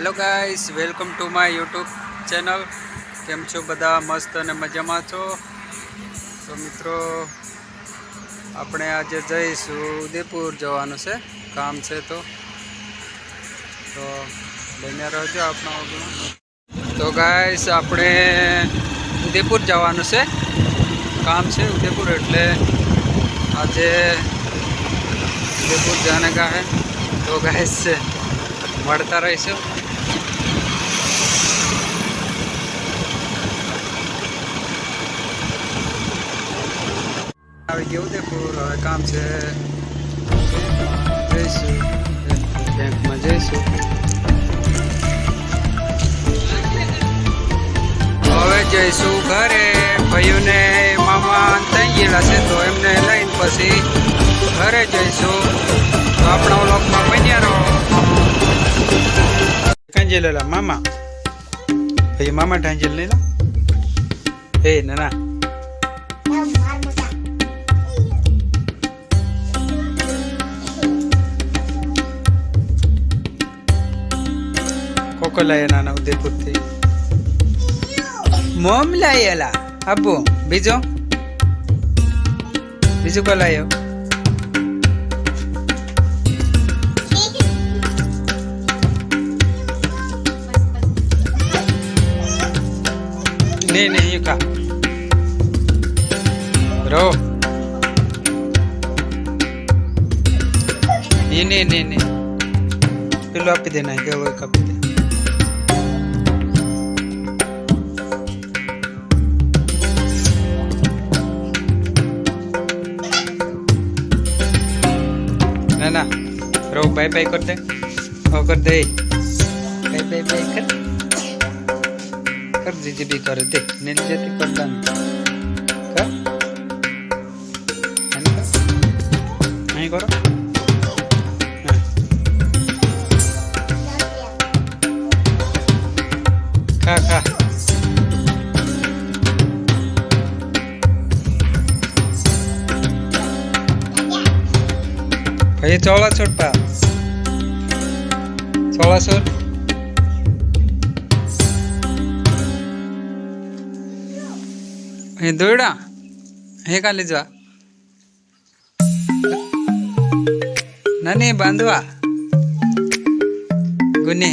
Hello guys welcome to my YouTube channel કેમ છો બધા? મસ્ત અને મજામાં છો? તો મિત્રો, આપણે આજે જઈશું ઉદયપુર જવાનું છે. કામ છે તો. તો લઈને રહેજો આપણા તો ગાઈસ આપણે ઉદયપુર જવાનું છે. કામ છે ઉદયપુર એટલે આજે ઉદયપુર જાને કા હે. તો ગાઈસ મળતા રહીશું. આવી હવે કામ છે. જઈશું. બેંકમાં જઈશું. હવે જઈશું ઘરે. ભાઈઓને મામા થઈ ગયેલા છે તો એમને લઈને પછી ઘરે જઈશું. તો આપણા લોકમાં બન્યા રહો. કાંજી લેલા મામા. ભાઈ મામા ટાંજેલ લેલા એ ના કોકો લાયા નાના ઉદયપુરથી મોમ લાયેલા. અબ્બુ બીજો. બીજું કો લાયો નહીં એ કા રો એ નહીં નહીં નહીં. પેલું આપી દેના કેવું એક આપી દે ના ના. રો બાય બાય કર દે. હો, કર દે. બાય બાય બાય કર. કર દીજી બી કરે દે નીલ જતી કર દાન કર. અહીં કર. ભાઈ ચોળા છોડતા ચોળા છોડ અહીં દોયડા હે કા લીધવા નાની બાંધવા ગુને